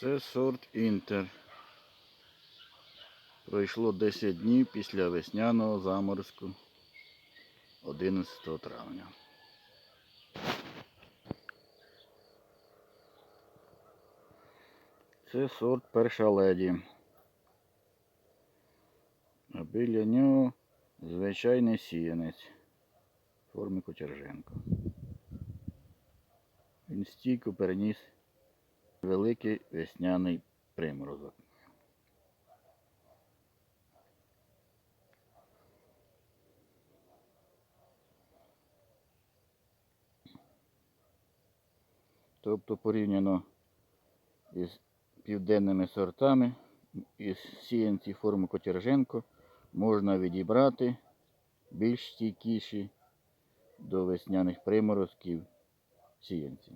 Це сорт Інтер. Пройшло 10 днів після весняного заморозку 11 травня. Це сорт перша леді. А біля нього звичайний сіянець форми Котерженко. Він стійко переніс великий весняний приморозок. Тобто порівняно із південними сортами, із сіянці форми Котерженко можна відібрати більш стійкіші до весняних приморозків сіянці.